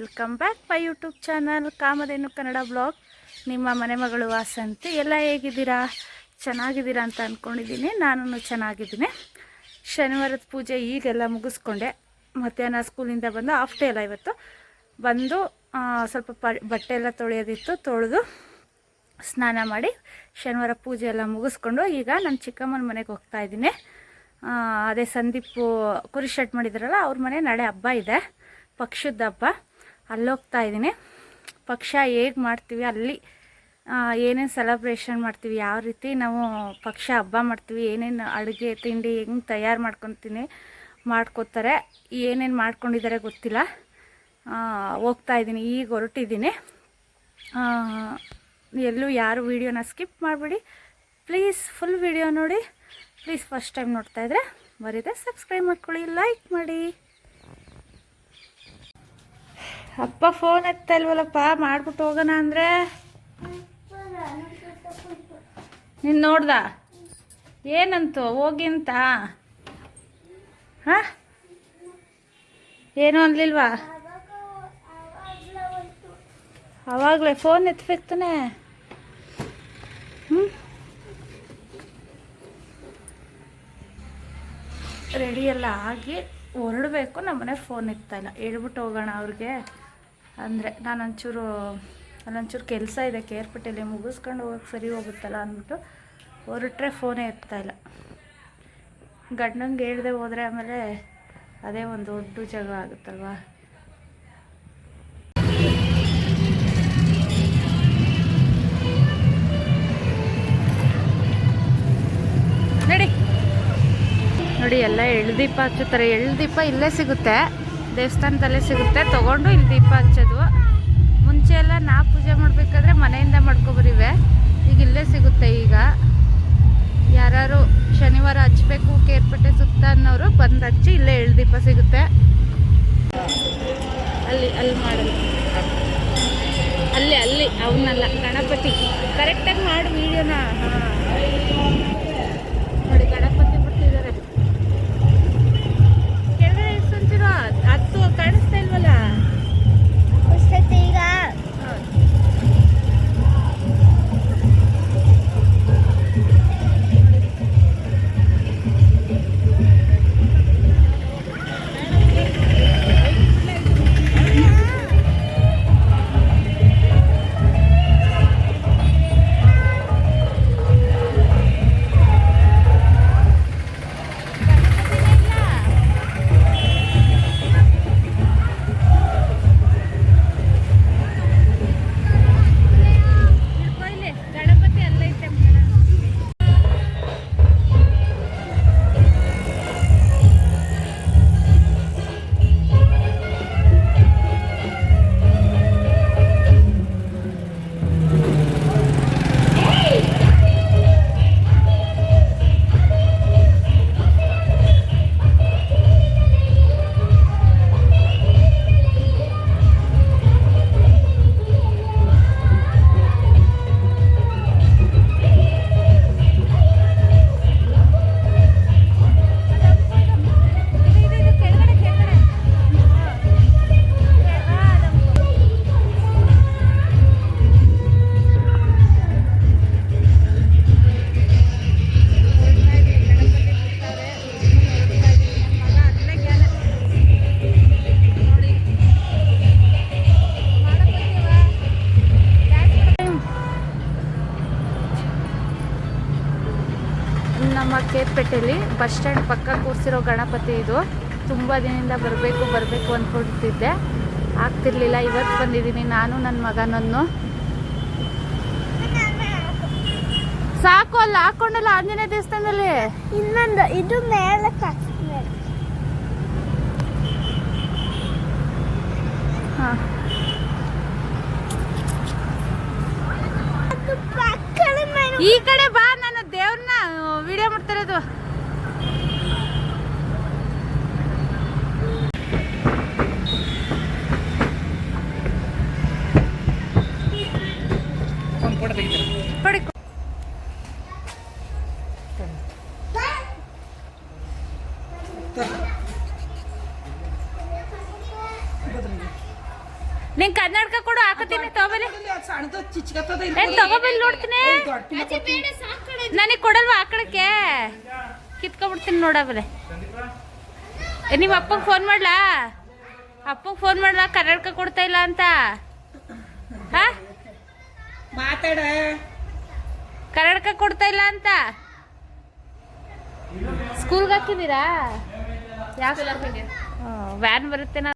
Welcome back my YouTube channel Kamadhenu Kannada blog. ನಿಮ್ಮ ಮನೆ ಮಗಳು ವಾಸಂತಿ, ಎಲ್ಲ ಹೇಗಿದ್ದೀರಾ? ಚೆನ್ನಾಗಿದ್ದೀರಾ ಅಂತ ಅಂದ್ಕೊಂಡಿದ್ದೀನಿ ನಾನು ಚೆನ್ನಾಗಿದ್ದೀನಿ. ಶನಿವಾರದ ಪೂಜೆ ಈಗೆಲ್ಲ ಮುಗಿಸ್ಕೊಂಡೆ. ಮಧ್ಯಾಹ್ನ ಸ್ಕೂಲಿಂದ ಬಂದು ಹಾಫ್ ಡೇ ಎಲ್ಲ ಇವತ್ತು. ಬಂದು ಸ್ವಲ್ಪ ಪ, ಬಟ್ಟೆ ಎಲ್ಲ ತೊಳೆಯೋದಿತ್ತು, ತೊಳೆದು ಸ್ನಾನ ಮಾಡಿ ಶನಿವಾರ ಪೂಜೆ ಎಲ್ಲ ಮುಗಿಸ್ಕೊಂಡು ಈಗ ನನ್ನ ಚಿಕ್ಕಮ್ಮನ ಮನೆಗೆ ಹೋಗ್ತಾ ಇದ್ದೀನಿ. ಅದೇ ಸಂದೀಪು ಕುರಿ ಶರ್ಟ್ ಮಾಡಿದ್ರಲ್ಲ, ಅವ್ರ ಮನೆ ನಾಳೆ ಹಬ್ಬ ಇದೆ. ಪಕ್ಷದ ಹಬ್ಬ. ಅಲ್ಲಿ ಹೋಗ್ತಾ ಇದ್ದೀನಿ. ಪಕ್ಷ ಹೇಗೆ ಮಾಡ್ತೀವಿ, ಅಲ್ಲಿ ಏನೇನು ಸೆಲೆಬ್ರೇಷನ್ ಮಾಡ್ತೀವಿ, ಯಾವ ರೀತಿ ನಾವು ಪಕ್ಷ ಹಬ್ಬ ಮಾಡ್ತೀವಿ, ಏನೇನು ಅಡುಗೆ, ತಿಂಡಿ ಹೆಂಗೆ ತಯಾರು ಮಾಡ್ಕೊತೀನಿ, ಮಾಡ್ಕೋತಾರೆ, ಏನೇನು ಮಾಡ್ಕೊಂಡಿದ್ದಾರೆ ಗೊತ್ತಿಲ್ಲ. ಹೋಗ್ತಾ ಇದ್ದೀನಿ, ಈಗ ಹೊರಟಿದ್ದೀನಿ. ಎಲ್ಲೂ ಯಾರು ವೀಡಿಯೋನ ಸ್ಕಿಪ್ ಮಾಡಿಬಿಡಿ. ಪ್ಲೀಸ್ ಫುಲ್ ವೀಡಿಯೋ ನೋಡಿ. ಪ್ಲೀಸ್ ಫಸ್ಟ್ ಟೈಮ್ ನೋಡ್ತಾ ಇದ್ರೆ ಬರೀದೆ ಸಬ್ಸ್ಕ್ರೈಬ್ ಮಾಡ್ಕೊಳ್ಳಿ ಲೈಕ್ ಮಾಡಿ. ಅಪ್ಪ ಫೋನ್ ಎತ್ತಲ್ವಲ್ಲಪ್ಪ, ಮಾಡ್ಬಿಟ್ಟು ಹೋಗೋಣ ಅಂದರೆ? ನೀನು ನೋಡ್ದ? ಏನಂತು, ಹೋಗಿ ಅಂತ? ಹಾಂ? ಏನೂ ಅನ್ಲಿಲ್ವಾ? ಅವಾಗಲೇ ಫೋನ್ ಎತ್ತಬೇಕ್ತಾನೆ ಹ್ಞೂ ರೆಡಿ ಎಲ್ಲ ಆಗಿ ಹೊರಡಬೇಕು, ನಮ್ಮನೆ ಫೋನ್ ಎತ್ತಾಯಿಲ್ಲ ಹೇಳ್ಬಿಟ್ಟು ಹೋಗೋಣ ಅವ್ರಿಗೆ. ಅಂದರೆ ನಾನು ಒಂಚೂರು ಅಲ್ಲೊಂಚೂರು ಕೆಲಸ ಇದೆ ಕೇರ್ಪಟ್ಟೆಯಲ್ಲಿ ಮುಗಿಸ್ಕೊಂಡು ಹೋಗಕ್ಕೆ ಸರಿ ಹೋಗುತ್ತಲ್ಲ ಅಂದ್ಬಿಟ್ಟು ಹೊರಟ್ರೆ ಫೋನೇ ಎತ್ತಾ ಇಲ್ಲ. ಗಂಡಂಗೆ ಹೇಳ್ದೆ ಹೋದರೆ ಆಮೇಲೆ ಅದೇ ಒಂದು ದೊಡ್ಡ ಜಗ ಆಗುತ್ತಲ್ವಾ? ನೋಡಿ. ನೋಡಿ, ಎಲ್ಲ ಎಳ್ದೀಪ ಹಚ್ಚುತ್ತಾರೆ. ಎಳ್ದೀಪ ಇಲ್ಲೇ ಸಿಗುತ್ತೆ. ದೇವಸ್ಥಾನದಲ್ಲೇ ಸಿಗುತ್ತೆ. ತಗೊಂಡು ಇಲ್ಲಿ ದೀಪ ಹಚ್ಚೋದು. ಮುಂಚೆ ಎಲ್ಲ ನಾ ಪೂಜೆ ಮಾಡಬೇಕಾದ್ರೆ ಮನೆಯಿಂದ ಮಾಡ್ಕೊಬರಿವೆ. ಈಗ ಇಲ್ಲೇ ಸಿಗುತ್ತೆ ಈಗ. ಯಾರು ಶನಿವಾರ ಹಚ್ಬೇಕು ಕೇರ್ಪಟ್ಟೆ ಸುತ್ತ ಅನ್ನೋರು ಬಂದು ಹಚ್ಚಿ ಇಲ್ಲೇ ಎಳ್ದೀಪ ಸಿಗುತ್ತೆ. ಅಲ್ಲಿ ಅಲ್ಲಿ ಮಾಡೋದು ಅಲ್ಲಿ ಅಲ್ಲಿ ಅವನ್ನಲ್ಲ ಗಣಪತಿ. ಕರೆಕ್ಟಾಗಿ ಮಾಡು ವೀಡಿಯೋನ ನೋಡಿ ನಮ್ಮ ಕೇರ್ಪೇಟೆಯಲ್ಲಿ ಬಸ್ ಸ್ಟ್ಯಾಂಡ್ ಪಕ್ಕ ಕೂರಿಸಿರೋ ಗಣಪತಿ ಇದು. ತುಂಬ ದಿನದಿಂದ ಬರಬೇಕು ಬರಬೇಕು ಅಂದ್ಕೊಳ್ತಿದ್ದೆ ಆಗ್ತಿರ್ಲಿಲ್ಲ ಇವತ್ತು ಬಂದಿದ್ದೀನಿ ನಾನು ನನ್ನ ಮಗನನ್ನು. ಸಾಕು ಅಲ್ಲ ಹಾಕೊಂಡಲ್ಲ ಆಂಜನೇಯ ದೇವಸ್ಥಾನದಲ್ಲಿ? ಇನ್ನೊಂದು ಇದು ಮೇಲೆ ಹಾಂ. ಈ ಕಡೆ ವಿಡಿಯೋ ಅದು ಪಡಿಕೊ. ಕರ್ನಾಟಕ ಕೂಡ ಹಾಕತ್ತೀನಿ ಏನ್ ತಗೋಬಲ್ಲಿ ನೋಡ್ತೀನಿ. ನನಗೆ ಕೊಡಲ್ವಾ ಆ ಕಡೆಗೆ? ಕಿತ್ಕೊಬಿಡ್ತೀನಿ ನೋಡಬಲೆ ನಿಮ್ಮ ಅಪ್ಪಗೆ ಫೋನ್ ಮಾಡ್ಲಾ? ಅಪ್ಪಗೆ ಫೋನ್ ಮಾಡ್ಲಾ? ಕನ್ನಡಕ ಕೊಡ್ತಾ ಇಲ್ಲ ಅಂತ? ಹಾ? ಮಾತಾಡ. ಕನ್ನಡಕ ಕೊಡ್ತಾ ಇಲ್ಲ ಅಂತ? ಸ್ಕೂಲ್ಗೆ ಹಾಕಿದ್ದೀರಾ? ಯಾವ ವ್ಯಾನ್ ಬರುತ್ತೆ ನಾ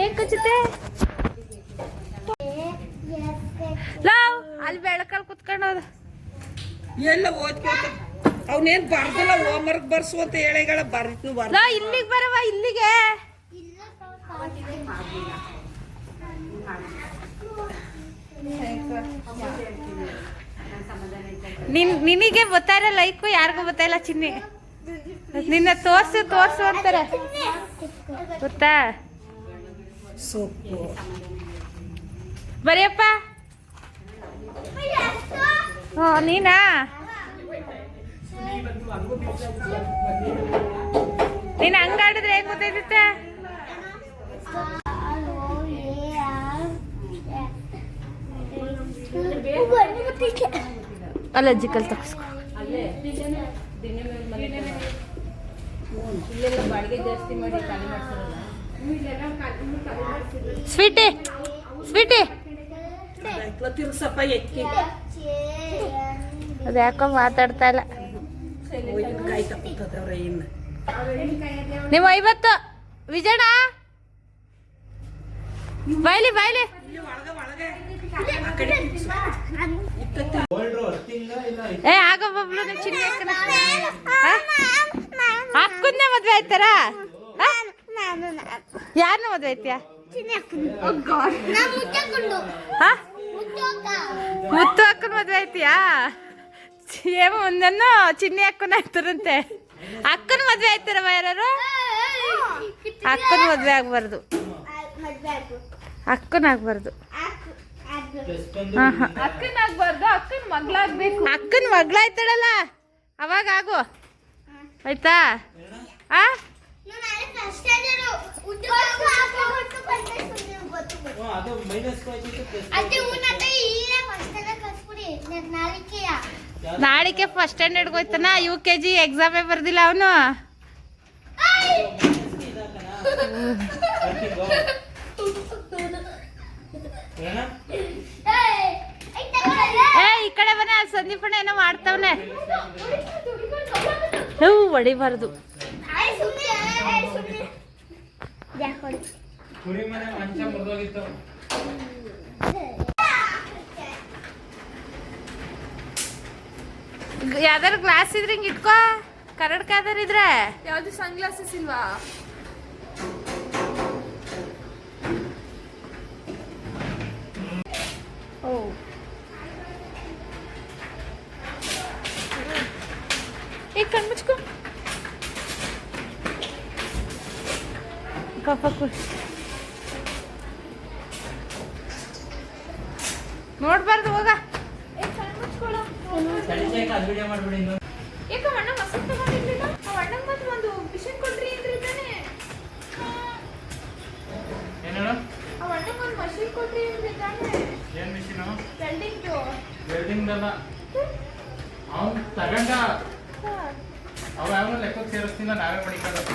ಏನ್ ಕಚ್ಚುತ್ತೆ ಲವ್ ಅಲ್ಲಿ ಬೆಳಕಲ್ಲಿ ಕುತ್ಕೊಂಡು ಎಲ್ಲ ಓದ್ಕೋತ ಅವನೇನ್ ಬರ್ದಲ್ಲ ಹೋಮ್ವರ್ಕ್ ಬರ್ಸು ಅಂತ ಹೇಳಿಗಳ ಬರ್ತು ಬರ್ ಲವ್ ಇಲ್ಲಿಗೆ ಬರವ ಇಲ್ಲಿಗೆ. ನಿನ್ ನಿನಗೆ ಗೊತ್ತಾರ ಲೈಕು ಯಾರಿಗೂ ಗೊತ್ತಾಯಿಲ್ಲ ಚಿನ್ನಿ ನಿನ್ನ ತೋರ್ಸು ತೋರ್ಸು ಅಂತಾರೆ. ಗೊತ್ತಾ? ಸೊಪ್ಪು ಬರೆಯಪ್ಪ. ಹ್ಞೂ ನೀನಾ? ನೀನು ಹಂಗಾಡಿದ್ರೆ ಹೆಂಗ್ ಗೊತ್ತೈತೆ ಅಲರ್ಜಿಕಲ್ ಅಜ್ಜಿಕಲ್ ತಗಸ್ಕೊ ಸ್ವೀಟಿ ಸ್ವೀಟಿ. ಅದ್ಯಾಕೋ ಮಾತಾಡ್ತಾ ಇಲ್ಲ. ನೀವು ಐವತ್ತು. ವಿಜಯಣ್ಣ? ಬಾಯ್ಲಿ ಬಾಯ್ಲಿ. ಏ ಆಗೋ ಬಬ್ಲು ನಿಮ್ ಚಿನ್ನ ಆಯ್ತಾರ ಯಾರನ್ನ ಮದ್ವೆ ಹಾ? ಮುತ್ತು ಅಕ್ಕನ ಮದುವೆ ಐತಿಯಾ ಏಮೋ ಒಂದನ್ನು ಚಿನ್ನಿ ಅಕ್ಕನ ಆಯ್ತಾರಂತೆ ಅಕ್ಕನ ಮದ್ವೆ ಆಯ್ತಾರವ ಯಾರು ಅಕ್ಕನ ಮದ್ವೆ ಆಗ್ಬಾರ್ದು. ಅಕ್ಕನ ಆಗ್ಬಾರ್ದು. ಅಕ್ಕನ ಆಗ್ಬಾರ್ದು ಅಕ್ಕನ ಮಗ್ಳಾಗ್ಬೇಕು. ಅಕ್ಕನ ಮಗ್ಳಾಯ್ತಾಳಲ್ಲ? ಅವಾಗ ಆಗು. ಆಯ್ತಾ? ಆ? ನಾಳಿಕೆ ಫಸ್ಟ್ ಸ್ಟ್ಯಾಂಡರ್ಡ್ಗೆ ಹೋಯ್ತಾನ ಯು ಕೆ ಜಿ ಎಕ್ಸಾಮೇ ಬರ್ದಿಲ್ಲ ಅವನು? ಏ ಈ ಕಡೆ ಬನ್ನ ಸಂದೀಪಣ್ಣ ಏನೋ ಮಾಡ್ತಾವನೆ. ಹ್ಞೂ ಹೊಡಿಬಾರ್ದು. ಕುರಿ ಮನೆ ಮಂಚ ಮುರಿದೋಗಿತ್ತು ಯಾವ್ದಾರು ಗ್ಲಾಸ್ ಇದ್ರೆ ಹಿಂಗೆ ಇಟ್ಕೋ. ಕನ್ನಡಕ ಯಾವ್ದಾರು ಇದ್ರೆ. ಯಾವ್ದು ಸನ್ ಗ್ಲಾಸಸ್ ಇಲ್ವಾ? ಓ. ಏ ಕಣ್ಮುಚ್ಕೋ ಕಫ ನೋಡ್ಬಾರ್ದು ಹೋಗ. ಯಾಕ ಅಣ್ಣ ಮಸಾಲ ತಗೊಂಡಿರ್ಲಿಲ್ಲ? ಅವ್ ಅಣ್ಣಂಗ್ ಒಂದು ಮಿಷನ್ ಕೊಡ್ರಿ ಅಂದ್ರಿ ತಾನೆ ಏನು ಅವ್ ಅಣ್ಣಂಗ್ ಒಂದು ಮಷೀನ್ ಕೊಡ್ರಿ ಅಂದ್ರಿ ತಾನೆ ಏನ್ ಮಿಷಿನ್? ವೆಲ್ಡಿಂಗ್ದು. ವೆಲ್ಡಿಂಗ್ ಅಲ್ಲ ಅವ್ನ್ ತಗಂಡ. ಅವ ಯಾವ ಲೆಕ್ಕ ಸೇರಿಸ್ತಿಲ್ಲ ನಾವೇ ಪಡಿಕೊಳ್ಳೋದು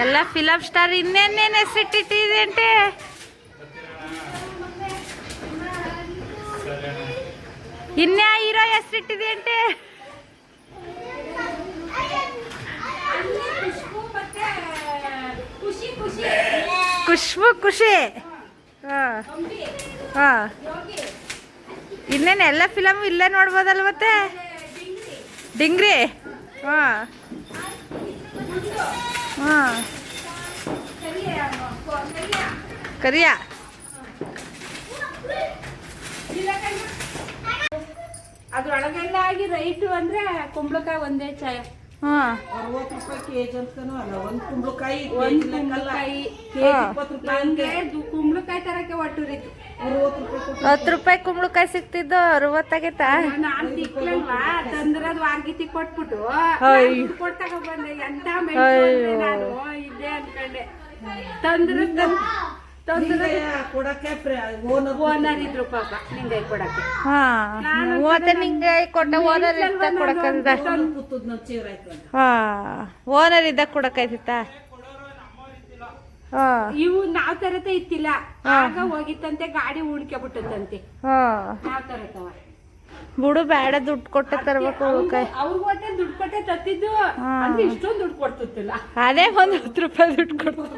ಎಲ್ಲ ಫಿಲಮ್ ಸ್ಟಾರ್ ಇನ್ನೇನೇನು ಹೆಸರಿಟ್ಟಿಟ್ಟಿದೆ ಅಂತೆ? ಇನ್ನೇ ಹೀರೋ ಹೆಸರಿಟ್ಟಿದೆ ಅಂತೆ? ಖುಷಿ ಖುಷಿ ಖುಷ್ಬು ಖುಷಿ. ಹಾಂ. ಹಾಂ. ಇನ್ನೇನು ಎಲ್ಲ ಫಿಲಮ್ ಇಲ್ಲೇ ನೋಡ್ಬೋದಲ್ಲ ಮತ್ತೆ? ಡಿಂಗ್ರಿ. ಹಾಂ. ಹಾಂ. ಕರಿಯ. ಅದ್ರೊಳಗೆಲ್ಲ ಆಗಿ ರೈಟು ಅಂದ್ರೆ ಕುಂಬಳಕಾಯಿ ಒಂದೇ ಚಾಯ. ಹಾಂ. ಅರವತ್ತು ರೂಪಾಯಿ ಕೆಜಿ ಅಂತಾನು ಅಲ್ಲ ಒಂದ್ ಕುಂಬಳಕಾಯಿ ಒಂದ್ ಕುಂಬಳಕಾಯಿ ಇಪ್ಪತ್ತು ರೂಪಾಯಿ ಕುಂಬಳಕಾಯಿ ತರಕ್ಕೆ ಒಟ್ಟುರಿತು ಅರವತ್ತು ರೂಪಾಯಿ ಹತ್ತು ರೂಪಾಯಿ ಕುಂಬಳಕಾಯಿ ಸಿಕ್ತಿದ್ದು ಅರವತ್ತಾಗೈತ ನಾನ್ ತಿಕ್ಕಲ್ವಾ ತಂದ್ರದ್ ವಾರ್ಗಿತಿ ಕೊಟ್ಬಿಟ್ಟು. ಅಯ್ಯ್. ಬಂದೆ ಎಂತ ನಾನು? ಇದ್ದೆ ಅನ್ಕೊಂಡೆ. ತಂದ್ರ ಓನರ್ ಇದ್ರು ಪಾಪ ನಿಂಗೆ ಕೊಡಕ್ಕೆ. ಹಾಂ ಓದ ನಿಂಗೆ ಕೊಟ್ಟ ಓನರ್ ಇದ್ದ ಕೊಡಕ್ಕದ ಹಾಂ ಓನರ್ ಇದ್ದ ಕೊಡಕ್ಕೈತಿತ್ತ ಇವು ನಾವ್ ತರತ ಇತ್ತಿಲ್ಲ. ಆಗ ಹೋಗಿತ್ತಂತೆ ಗಾಡಿ ಉಳ್ಕೆ ಬಿಟ್ಟದಂತೆ ಹಾಂ. ನಾವ್ ತರತವ. ಬಿಡು ಬೇಡ ದುಡ್ಡು ಕೊಟ್ಟೆ ತರ್ಬೇಕು ಅವ್ರಿಗೆ ದುಡ್ಡು ಕೊಟ್ಟೆ ತತ್ತಿದ್ದು ಅಂದ್ರೆ ಇಷ್ಟೊಂದು ದುಡ್ಡು ಕೊಡ್ತಿತ್ತಿಲ್ಲ ಅದೇ ಒಂದು ಹತ್ತು ರೂಪಾಯಿ ದುಡ್ಡು ಕೊಟ್ಟು